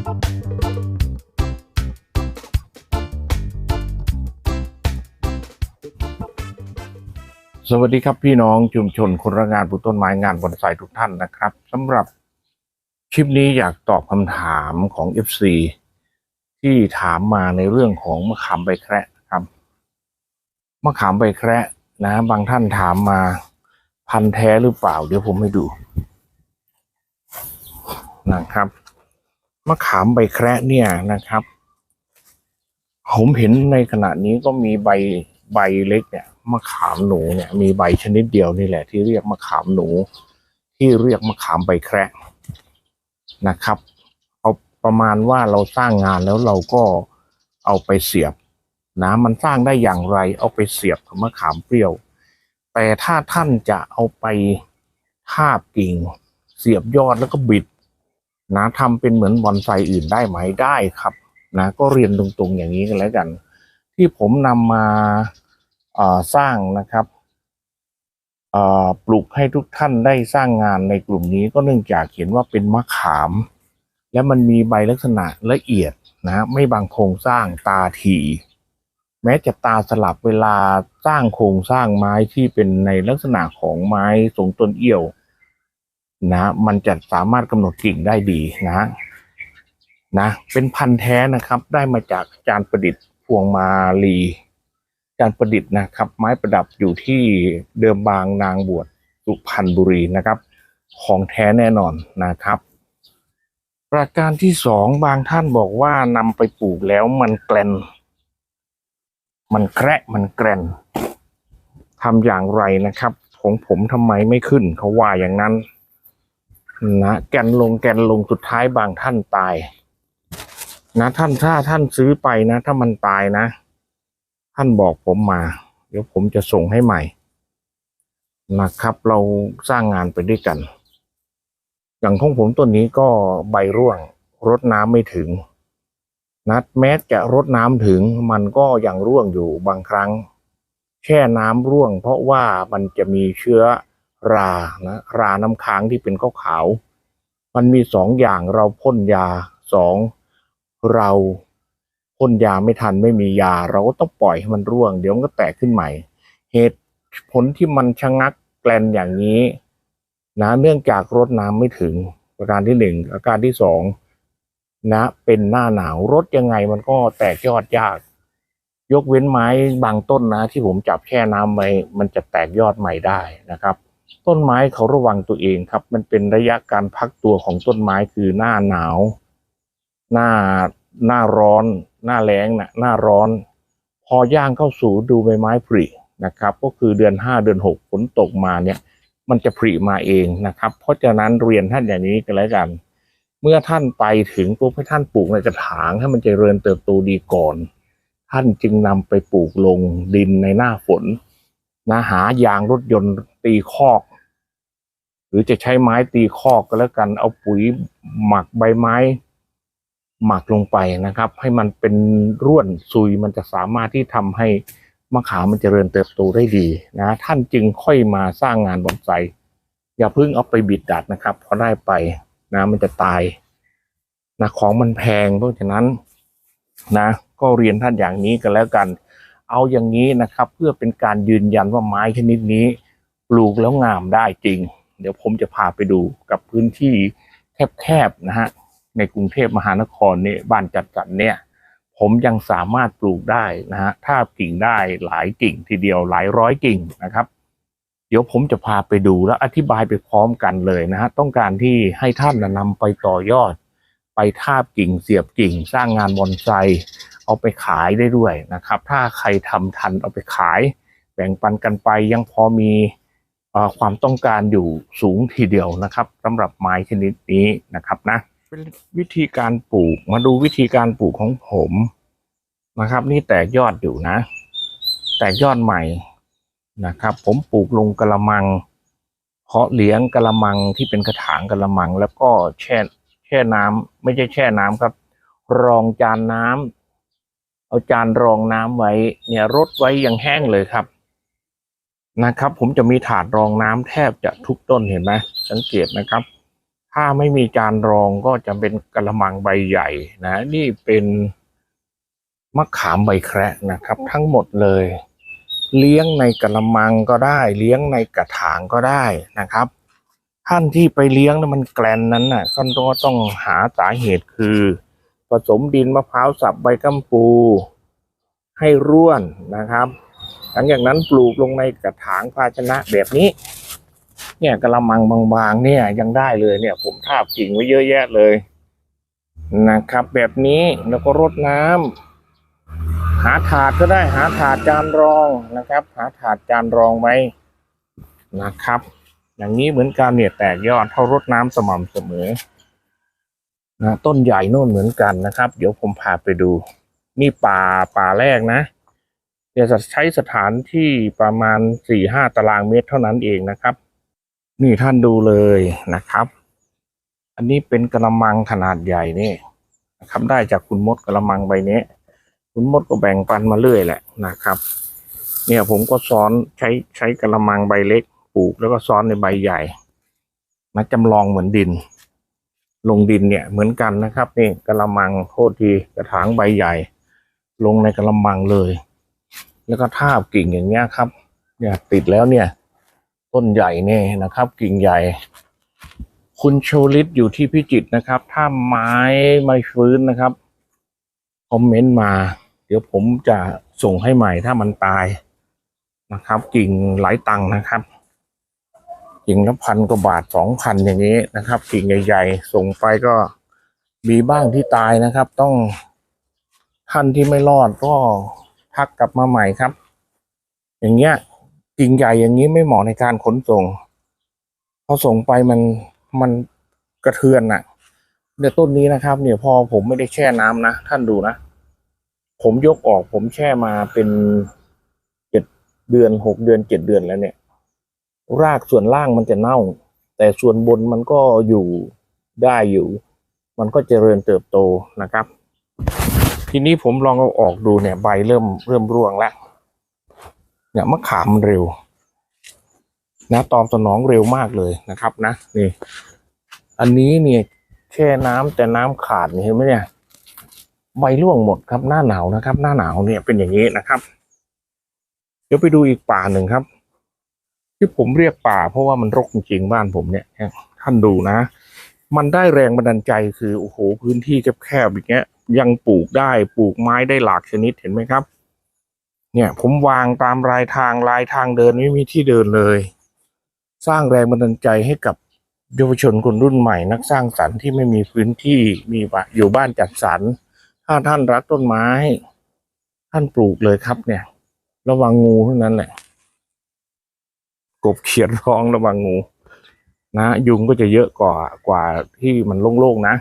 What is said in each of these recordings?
สวัสดีครับพี่น้องชุมชนคนรักงานปลูกต้นไม้งานบอนไซทุกท่านนะครับสำหรับคลิปนี้อยากตอบคำถามของ FC ที่ถามมาในเรื่องของมะขามใบแคระครับมะขามใบแคระนะ บางท่านถามมาพันแท้หรือเปล่า เดี๋ยวผมให้ดูนะครับ มะขามใบแคระเนี่ยนะครับ ผมเห็นในขณะนี้ก็มีใบใบเล็กเนี่ยมะขามหนูเนี่ยมีใบชนิดเดียวนี่แหละ ที่เรียกมะขามหนู ที่เรียกมะขามใบแคระนะครับ เอาประมาณว่าเราสร้างงานแล้วเราก็เอาไปเสียบนะมันสร้างได้อย่างไร เอาไปเสียบกับมะขามเปรี้ยว แต่ถ้าท่านจะเอาไปทาบกิ่ง เสียบยอดแล้วก็บิด นะทำเป็นเหมือนบอนไซอื่นได้ไหมได้ครับนะก็เรียนตรงๆอย่างนี้กันแล้วกัน ที่ผมนำมาสร้างนะครับปลูกให้ทุกท่านได้สร้างงานในกลุ่มนี้ก็เนื่องจากเห็นว่าเป็นมะขาม และมันมีใบลักษณะละเอียดนะ ไม่บางโครงสร้างตาถีแม้จะตาสลับเวลาสร้างโครงสร้างไม้ที่เป็นในลักษณะของไม้ทรงต้นเอี้ยว นะมันจะสามารถกำหนดกิ่งได้ดีนะนะ เป็นพันธุ์แท้นะครับ ได้มาจากอาจารย์ประดิษฐ์พวงมาลีอาจารย์ประดิษฐ์นะครับ ไม้ประดับอยู่ที่เดิมบางนางบวชสุพรรณบุรีนะครับ ของแท้แน่นอนนะครับ ประการที่สองบางท่านบอกว่านำไปปลูกแล้วมันแกลน มันแกระมันแกรนทำอย่างไรนะครับ ของผมทำไมไม่ขึ้นเขาว่าอย่างนั้น นะแกนลงแกนลงสุดท้ายบางท่านตาย นะท่านถ้าท่านซื้อไปนะ ถ้ามันตายนะ ท่านบอกผมมา เดี๋ยวผมจะส่งให้ใหม่ นะครับ เราสร้างงานไปด้วยกัน อย่างของผมต้นนี้ก็ใบร่วงรดน้ำไม่ถึงนัดแม้จะรดน้ำถึงมันก็ยังร่วงอยู่บางครั้ง แช่น้ำร่วง เพราะว่ามันจะมีเชื้อ รานะราน้ำค้างที่เป็นขาวขาวมันมีสองอย่างเราพ่นยาสองเราพ่นยาไม่ทันไม่มียา เราก็ต้องปล่อยให้มันร่วง เดี๋ยวมันก็แตกขึ้นใหม่ เหตุผลที่มันชะงักแกลนอย่างนี้นะเนื่องจากรดน้ำไม่ถึงประการที่หนึ่งอาการที่สองนะเป็นหน้าหนาวรดยังไงมันก็แตกยอดยาก ยกเว้นไม้บางต้นนะ ที่ผมจับแช่น้ำไว้มันจะแตกยอดใหม่ได้นะครับ ต้นไม้เขาระวังตัวเองครับ มันเป็นระยะการพักตัวของต้นไม้คือหน้าหนาว หน้าหน้าร้อน หน้าแล้งนะหน้าร้อน พอย่างเข้าสู่ดูใบไม้ผลินะครับ ก็คือเดือนห้าเดือนหกฝนตกมาเนี่ย มันจะผลิมาเองนะครับ เพราะฉะนั้นเรียนท่านอย่างนี้กันแล้วกัน เมื่อท่านไปถึงปุ๊บให้ท่านปลูกในกระถางให้มันเจริญเติบโตดีก่อน ท่านจึงนำไปปลูกลงดินในหน้าฝน นะหายางรถยนต์ตีคอก หรือจะใช้ไม้ตีคอกก็แล้วกัน เอาปุ๋ยหมักใบไม้ หมักลงไปนะครับ ให้มันเป็นร่วนซุยมันจะสามารถที่ทำให้มะขามมันเจริญเติบโตได้ดีนะ ท่านจึงค่อยมาสร้างงานบอนไซอย่าเพิ่งเอาไปบิดดัดนะครับพอได้ไปนะมันจะตายนะของมันแพงเพราะฉะนั้นนะ ก็เรียนท่านอย่างนี้กันแล้วกัน เอาอย่างนี้นะครับ เพื่อเป็นการยืนยันว่าไม้ชนิดนี้ปลูกแล้วงามได้จริง เดี๋ยวผมจะพาไปดูกับพื้นที่แคบๆนะฮะในกรุงเทพมหานครเนี่ยบ้านจัดสรรเนี่ย ผมยังสามารถปลูกได้นะฮะถ้ากิ่งได้หลายกิ่งทีเดียวหลายร้อยกิ่งนะครับ เดี๋ยวผมจะพาไปดูแล้วอธิบายไปพร้อมกันเลยนะฮะต้องการที่ให้ท่านนะนำไปต่อยอด ไปทาบกิ่งเสียบกิ่ง สร้างงานบอนไซ เอาไปขายได้ด้วยนะครับ ถ้าใครทำทันเอาไปขาย แบ่งปันกันไปยังพอมีเอ่อความต้องการอยู่สูงทีเดียวนะครับสำหรับไม้ชนิดนี้นะครับนะเป็นวิธีการปลูกมาดูวิธีการปลูกของผมนะครับ นี่แตกยอดอยู่นะ แตกยอดใหม่นะครับ ผมปลูกลงกระมัง เพาะเลี้ยงกระมังที่เป็นกระถางกระมัง แล้วก็แช่แช่น้ำไม่ใช่แช่น้ำครับ รองจานน้ำ เอาจานรองน้ำไว้เนี่ยรดไว้ยังแห้งเลยครับนะครับ ผมจะมีถาดรองน้ำแทบจะทุกต้นเห็นไหมสังเกตนะครับ ถ้าไม่มีจานรองก็จะเป็นกระมังใบใหญ่นะ นี่เป็นมะขามใบแคระนะครับ ทั้งหมดเลย เลี้ยงในกระมังก็ได้ เลี้ยงในกระถางก็ได้นะครับ ท่านที่ไปเลี้ยงแล้วมันแกลนนั้นน่ะก็ต้องต้องหาสาเหตุคือ ผสมดินมะพร้าวสับใบกัมปูให้ร่วนนะครับ หลังจากนั้นปลูกลงในกระถางภาชนะแบบนี้ เนี่ยกระมังบางๆเนี่ยยังได้เลยเนี่ย ผมทาบกิ่งไว้เยอะแยะเลยนะครับ แบบนี้แล้วก็รดน้ำหาถาดก็ได้หาถาดจานรองนะครับ หาถาดจานรองไว้นะครับ อย่างนี้เหมือนกันเนี่ยแตกยอดเท่ารดน้ำสม่ำเสมอ นะต้นใหญ่โน่นเหมือนกันนะครับ เดี๋ยวผมพาไปดู นี่ป่าป่าแรกนะเดี๋ยวจะใช้สถานที่ประมาณสี่ห้าตารางเมตรเท่านั้นเองนะครับ นี่ท่านดูเลยนะครับ อันนี้เป็นกระมังขนาดใหญ่นี่นะครับได้จากคุณมดกระมังใบนี้ คุณมดก็แบ่งปันมาเรื่อยแหละนะครับ เนี่ยผมก็ซ้อนใช้ใช้กระมังใบเล็กปลูกแล้วก็ซ้อนในใบใหญ่มาจำลองเหมือนดิน ลงดินเนี่ยเหมือนกันนะครับ นี่กระมังโทษทีกระถางใบใหญ่ ลงในกระมังเลย แล้วก็ทาบกิ่งอย่างเงี้ยครับ เนี่ยติดแล้วเนี่ย ต้นใหญ่เนี่ยนะครับ กิ่งใหญ่ คุณโชลิตอยู่ที่พิจิตนะครับ ถ้าไม้ไม่ฟื้นนะครับคอมเมนต์มา เดี๋ยวผมจะส่งให้ใหม่ถ้ามันตายนะครับ กิ่งหลายตังค์นะครับ กิ่งละพันกว่าบาทสองพันอย่างนี้นะครับ กิ่งใหญ่ๆ ส่งไปก็มีบ้างที่ตายนะครับ ต้องท่านที่ไม่รอดก็ทักกลับมาใหม่ครับ อย่างเงี้ยกิ่งใหญ่อย่างนี้ไม่เหมาะในการขนส่งพอส่งไปมันมันกระเทือนน่ะเนี่ยต้นนี้นะครับ เนี่ยพอผมไม่ได้แช่น้ำนะท่านดูนะผมยกออกผมแช่มาเป็นเจ็ดเดือนหกเดือนเจ็ดเดือนแล้วเนี่ย รากส่วนล่างมันจะเน่า แต่ส่วนบนมันก็อยู่ได้อยู่ มันก็เจริญเติบโตนะครับ ทีนี้ผมลองเอาออกดูเนี่ยใบเริ่มเริ่มร่วงแล้วเนี่ยมะขามมันเร็ว นะตอบสนองเร็วมากเลยนะครับนะนี่ อันนี้เนี่ยแช่น้ำแต่น้ำขาดเห็นไหมเนี่ยใบร่วงหมดครับหน้าหนาวนะครับ หน้าหนาวเนี่ยเป็นอย่างนี้นะครับ เดี๋ยวไปดูอีกป่าหนึ่งครับ ที่ผมเรียกป่า เพราะว่ามันรกจริงๆบ้านผมเนี่ยท่านดูนะ มันได้แรงบันดาลใจคือโอ้โหพื้นที่แคบๆอย่างเงี้ย ยังปลูกได้ปลูกไม้ได้หลากชนิดเห็นไหมครับ เนี่ย ผมวางตามรายทางรายทางเดินไม่มีที่เดินเลย สร้างแรงบันดาลใจให้กับเยาวชนคนรุ่นใหม่ นักสร้างสรรค์ที่ไม่มีพื้นที่มีอยู่บ้านจัดสรรถ้าท่านรักต้นไม้ ท่านปลูกเลยครับเนี่ย ระวังงูเท่านั้นแหละ กบเขียดร้องระวังงูนะยุงก็จะเยอะกว่ากว่าที่มันโล่งๆนะ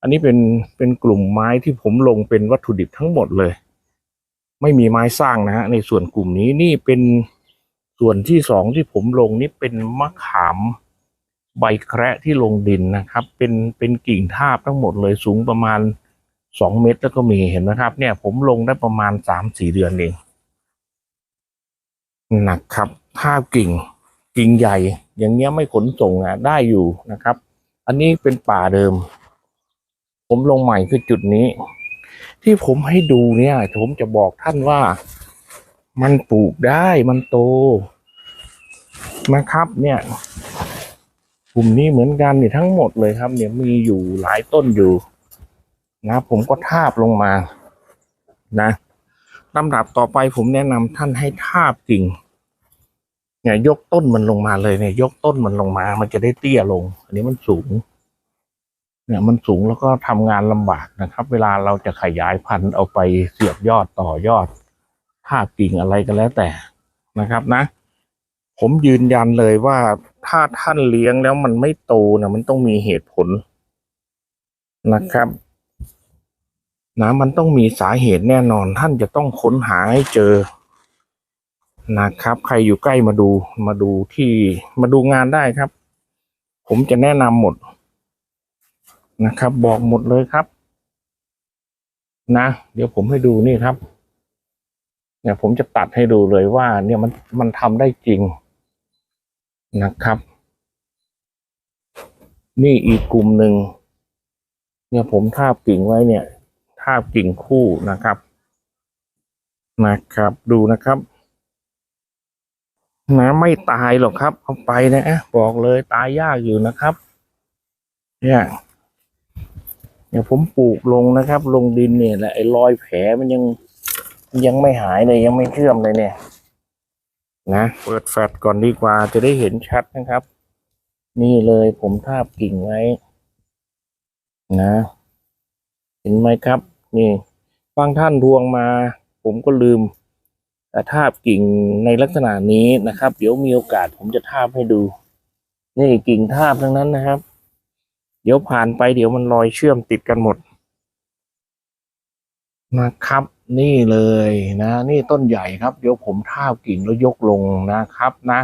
อันนี้เป็นเป็นกลุ่มไม้ที่ผมลงเป็นวัตถุดิบทั้งหมดเลย ไม่มีไม้สร้างนะฮะในส่วนกลุ่มนี้นี่เป็นส่วนที่สองที่ผมลงนี่เป็นมะขามใบแคระที่ลงดินนะครับ เป็นเป็นกิ่งทาบทั้งหมดเลยสูงประมาณสองเมตรแล้วก็มีเห็นไหมครับ เนี่ยผมลงได้ประมาณสามสี่เดือนเองหนักครับ ทาบกิ่ง กิ่งใหญ่ อย่างเงี้ยไม่ขนส่งอะได้อยู่นะครับ อันนี้เป็นป่าเดิม ผมลงใหม่คือจุดนี้ ที่ผมให้ดูเนี่ยผมจะบอกท่านว่า มันปลูกได้มันโตนะครับ เนี่ยกลุ่มนี้เหมือนกันเนี่ยทั้งหมดเลยครับ เนี่ยมีอยู่หลายต้นอยู่นะผมก็ทาบลงมานะลำดับต่อไปผมแนะนำท่านให้ทาบกิ่ง เนี่ยยกต้นมันลงมาเลยเนี่ย ยกต้นมันลงมา มันจะได้เตี้ยลง อันนี้มันสูง เนี่ยมันสูงแล้วก็ทำงานลำบากนะครับ เวลาเราจะขยายพันธุ์เอาไปเสียบยอดต่อยอดทากิ่งอะไรก็แล้วแต่นะครับนะ ผมยืนยันเลยว่าถ้าท่านเลี้ยงแล้วมันไม่โตนะมันต้องมีเหตุผลนะครับนะมันต้องมีสาเหตุแน่นอนท่านจะต้องค้นหาให้เจอ นะครับ ใครอยู่ใกล้มาดูมาดูที่มาดูงานได้ครับ ผมจะแนะนำหมดนะครับ บอกหมดเลยครับ นะ เดี๋ยวผมให้ดูนี่ครับ เนี่ยผมจะตัดให้ดูเลยว่า เนี่ยมันมันทำได้จริงนะครับ นี่อีกกลุ่มหนึ่งเนี่ยผมทาบกิ่งไว้เนี่ย ทาบกิ่งคู่นะครับ นะครับ ดูนะครับ นะไม่ตายหรอกครับ เอาไปนะบอกเลยตายยากอยู่นะครับ เนี่ยเนี่ยผมปลูกลงนะครับ ลงดินเนี่ยแหละไอ้รอยแผลมันยังยังไม่หายเลยยังไม่เชื่อมเลยเนี่ย นะเปิดแฟลชก่อนดีกว่าจะได้เห็นชัดนะครับ นี่เลยผมทาบกิ่งไว้ นะ เห็นไหมครับ นี่บางท่านทวงมา ผมก็ลืม ทาบกิ่งในลักษณะนี้นะครับ เดี๋ยวมีโอกาสผมจะทาบให้ดู นี่กิ่งทาบทั้งนั้นนะครับ เดี๋ยวผ่านไปเดี๋ยวมันรอยเชื่อมติดกันหมด นะครับ นี่เลยนะ นี่ต้นใหญ่ครับ เดี๋ยวผมทาบกิ่งแล้วยกลงนะครับนะ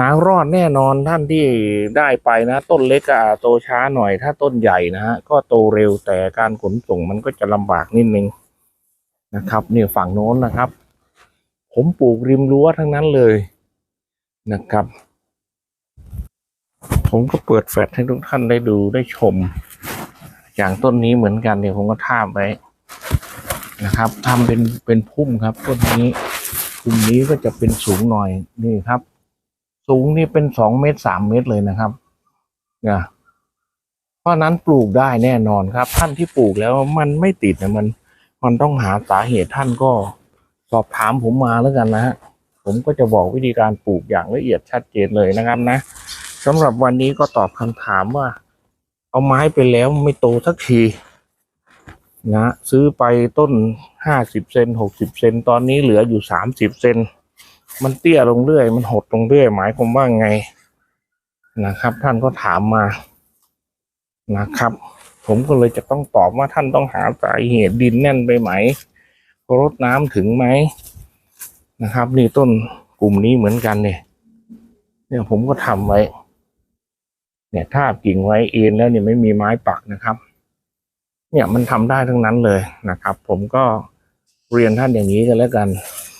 นางรอดแน่นอนท่านที่ได้ไปนะ ต้นเล็กก็อาจโตช้าหน่อยถ้าต้นใหญ่นะฮะก็โตเร็วแต่การขนส่งมันก็จะลำบากนิดนึง นะครับนี่ฝั่งโน้นนะครับ ผมปลูกริมรั้วทั้งนั้นเลยนะครับ ผมก็เปิดแฟลชให้ทุกท่านได้ดูได้ชม อย่างต้นนี้เหมือนกันเนี่ยผมก็ท่าไว้นะครับทำเป็นเป็นพุ่มครับต้นนี้พุ่มนี้ก็จะเป็นสูงหน่อยนี่ครับ สูงนี่เป็นสองเมตรสามเมตรเลยนะครับเนี่ยเพราะนั้นปลูกได้แน่นอนครับ ท่านที่ปลูกแล้วมันไม่ติดนะมัน มันต้องหาสาเหตุท่านก็สอบถามผมมาแล้วกันนะฮะผมก็จะบอกวิธีการปลูกอย่างละเอียดชัดเจนเลยนะครับนะสำหรับวันนี้ก็ตอบคำถามว่า เอาไม้ไปแล้วไม่โตสักทีนะซื้อไปต้นห้าสิบเซนหกสิบเซนตอนนี้เหลืออยู่สามสิบเซนมันเตี้ยลงเรื่อย มันหดลงเรื่อย หมายความว่าไงนะครับ ท่านก็ถามมานะครับ ผมก็เลยจะต้องตอบว่าท่านต้องหาสาเหตุดินแน่นไปไหมรดน้ำถึงไหมนะครับ นี่ต้นกลุ่มนี้เหมือนกันเนี่ยเนี่ยผมก็ทำไว้ เนี่ยทาบกิ่งไว้เอ็นแล้วเนี่ยไม่มีไม้ปักนะครับ เนี่ยมันทำได้ทั้งนั้นเลยนะครับ ผมก็เรียนท่านอย่างนี้กันแล้วกัน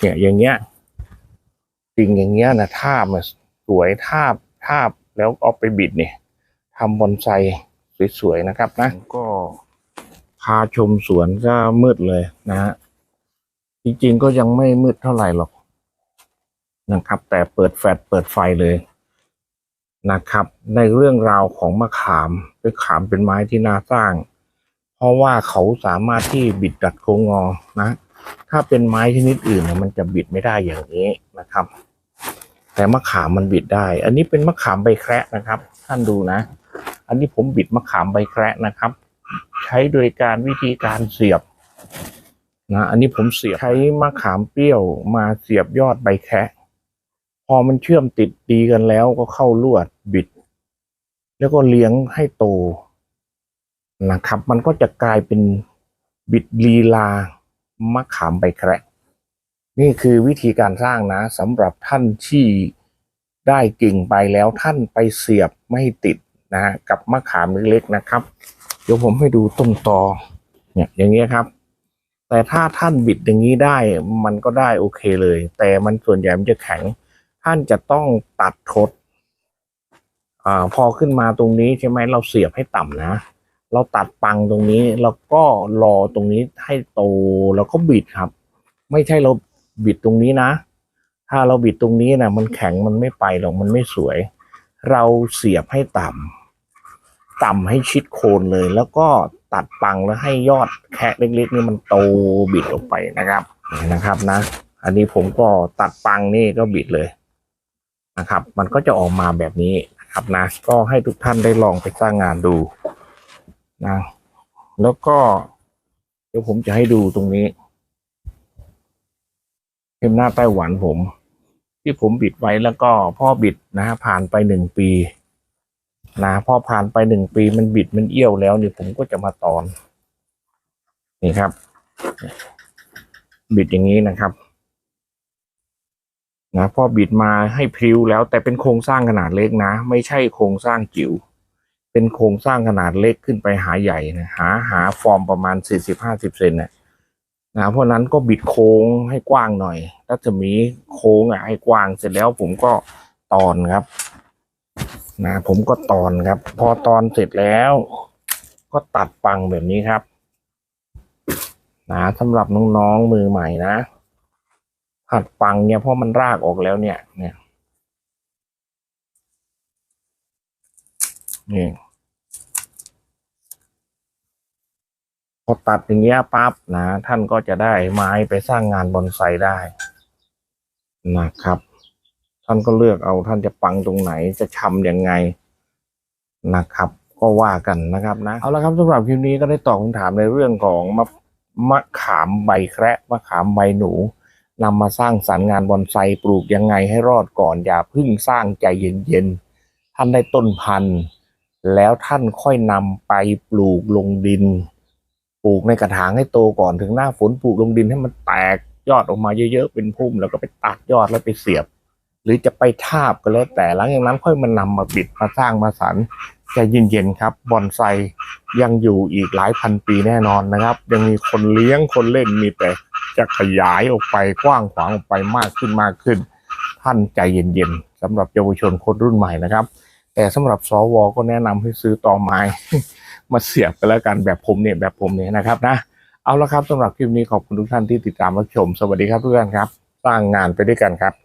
เนี่ยอย่างเงี้ยกิ่งอย่างเงี้ยนะทาบมาสวยทาบทาบแล้วเอาไปบิดเนี่ยทำบอนไซ สวยๆนะครับนะก็พาชมสวนก็มืดเลยนะฮะจริงๆก็ยังไม่มืดเท่าไหร่หรอกนะครับ แต่เปิดแฟลชเปิดไฟเลยนะครับ ในเรื่องราวของมะขามมะขามเป็นไม้ที่น่าสร้าง เพราะว่าเขาสามารถที่บิดดัดโค้งงอนะ ถ้าเป็นไม้ชนิดอื่นเนี่ยมันจะบิดไม่ได้อย่างนี้นะครับ แต่มะขามมันบิดได้ อันนี้เป็นมะขามใบแคระนะครับ ท่านดูนะ อันนี้ผมบิดมะขามใบแคระนะครับ ใช้โดยการวิธีการเสียบนะอันนี้ผมเสียบใช้มะขามเปรี้ยวมาเสียบยอดใบแคระพอมันเชื่อมติดดีกันแล้วก็เข้าลวดบิด แล้วก็เลี้ยงให้โตนะครับ มันก็จะกลายเป็นบิดลีลามะขามใบแคระนี่คือวิธีการสร้างนะสำหรับท่านที่ได้กิ่งไปแล้วท่านไปเสียบไม่ติด นะฮะกับมะขามเล็กๆนะครับ เดี๋ยวผมให้ดูต้นตอเนี่ยอย่างเงี้ยครับ แต่ถ้าท่านบิดอย่างนี้ได้มันก็ได้โอเคเลย แต่มันส่วนใหญ่มันจะแข็ง ท่านจะต้องตัดทดอ่าพอขึ้นมาตรงนี้ใช่ไหมเราเสียบให้ต่ำนะเราตัดปังตรงนี้แล้วก็รอตรงนี้ให้โตแล้วก็บิดครับ ไม่ใช่เราบิดตรงนี้นะ ถ้าเราบิดตรงนี้นะมันแข็งมันไม่ไปหรอกมันไม่สวย เราเสียบให้ต่ำ ต่ำให้ชิดโคนเลย แล้วก็ตัดปังแล้วให้ยอดแคะเล็กๆนี่มันโตบิดออกไปนะครับนะครับนะ อันนี้ผมก็ตัดปังนี่ก็บิดเลยนะครับ มันก็จะออกมาแบบนี้นะครับนะ ก็ให้ทุกท่านได้ลองไปสร้างงานดูนะแล้วก็ เดี๋ยวผมจะให้ดูตรงนี้เป็นหน้าไต้หวันผม ที่ผมบิดไว้แล้วก็พ่อบิดนะผ่านไปหนึ่งปี นะพอผ่านไปหนึ่งปีมันบิดมันเอี้ยวแล้วเนี่ยผมก็จะมาตอน นี่ครับ บิดอย่างนี้นะครับนะพอบิดมาให้พิ้วแล้ว แต่เป็นโครงสร้างขนาดเล็กนะ ไม่ใช่โครงสร้างจิ๋วเป็นโครงสร้างขนาดเล็กขึ้นไปหาใหญ่นะหาหาฟอร์มประมาณสี่สิบห้าสิบเซนนะนะเพราะนั้นก็บิดโค้งให้กว้างหน่อยรัศมีโค้งอะให้กว้างเสร็จแล้วผมก็ตอนครับ นะผมก็ตอนครับ พอตอนเสร็จแล้ว ก็ตัดปังแบบนี้ครับนะสำหรับน้องๆมือใหม่นะหัดปังเนี่ยเพราะมันรากออกแล้วเนี่ย เนี่ยนี่พอตัดอย่างเงี้ยปั๊บนะ ท่านก็จะได้ไม้ไปสร้างงานบอนไซได้นะครับ ท่านก็เลือกเอาท่านจะปังตรงไหนจะชำยังไงนะครับ ก็ว่ากันนะครับนะเอาละครับสำหรับคลิปนี้ก็ได้ตอบคำถามในเรื่องของมะมะขามใบแคระมะขามใบหนูนำมาสร้างสรรค์งานบอนไซปลูกยังไงให้รอดก่อนอย่าพึ่งสร้างใจเย็นๆท่านได้ต้นพันธุ์ แล้วท่านค่อยนำไปปลูกลงดิน ปลูกในกระถางให้โตก่อนถึงหน้าฝนปลูกลงดินให้มันแตกยอดออกมาเยอะๆเป็นพุ่มแล้วก็ไปตัดยอดแล้วไปเสียบ หรือจะไปทาบก็แล้วแต่หลังจากนั้นค่อยมานำมาปิดมาสร้างมาสรรใจเย็นๆครับบอนไซยังอยู่อีกหลายพันปีแน่นอนนะครับ ยังมีคนเลี้ยงคนเล่นมีแต่จะขยายออกไปกว้างขวางออกไปมากขึ้นมากขึ้น ท่านใจเย็นๆสำหรับเยาวชนคนรุ่นใหม่นะครับ แต่สำหรับสวก็แนะนำให้ซื้อตอไม้ มาเสียบไปแล้วกันแบบผมเนี่ยแบบผมเนี่ยนะครับนะเอาละครับสำหรับคลิปนี้ขอบคุณทุกท่านที่ติดตามรับชม สวัสดีครับทุกท่านครับสร้างงานไปด้วยกันครับ